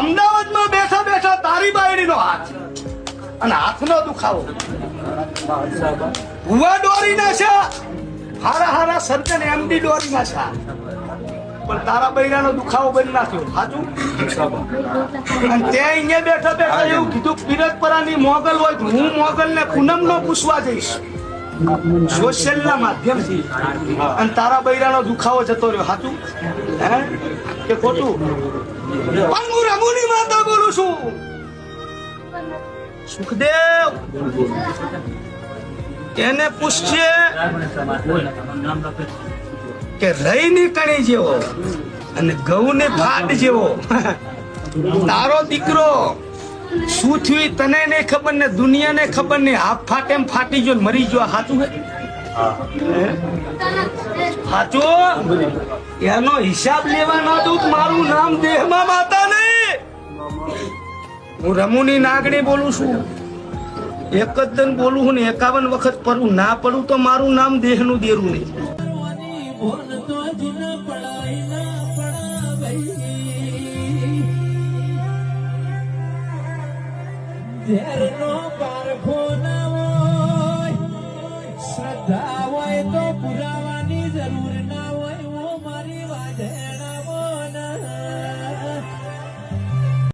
અમદાવાદમાં બેઠા બેઠા તારી બાયડીનો હાથ અને હાથનો દુખાવો. ભુવા દોરી ના છે. હારા હારા સર્જન એમડી દોરી ના છે. પણ તારા બૈરાનો દુખાવો બની નાખ્યો. સાચું અને તે અહીંયા બેઠા બેઠા એવું કીધું પિરતપરાની મોગલ હોય હું મોગલ ને પૂનમ નો પૂછવા જઈશ. સોશિયલ ના માધ્યમથી. અને તારા બૈરાનો દુખાવો જતો રહ્યો. સાચું હે? કે ખોટું? પણ હું માતા બોલું છું. સુખદેવ, એને પૂછશે કે રહીની કણી જેવો અને ઘઉંની ફાટ જેવો. તારો દીકરો શું થયું તને નહીં ખબર ને દુનિયાને ખબર નહીં હાફ ફાટે એમ ફાટી જો મરી જો સાચું હે? સાચું એનો હિસાબ લેવા ના દઉં મારું નામ દેહમાં માતા નહીં. હું રમુની નાગણી બોલું છું. એક જ દન બોલું હું ને એકાવન વખત પડું. ના પડું તો મારું નામ દેહનું દેરું નહીં. શ્રદ્ધા હોય તો પુરાવાની જરૂર ના હોય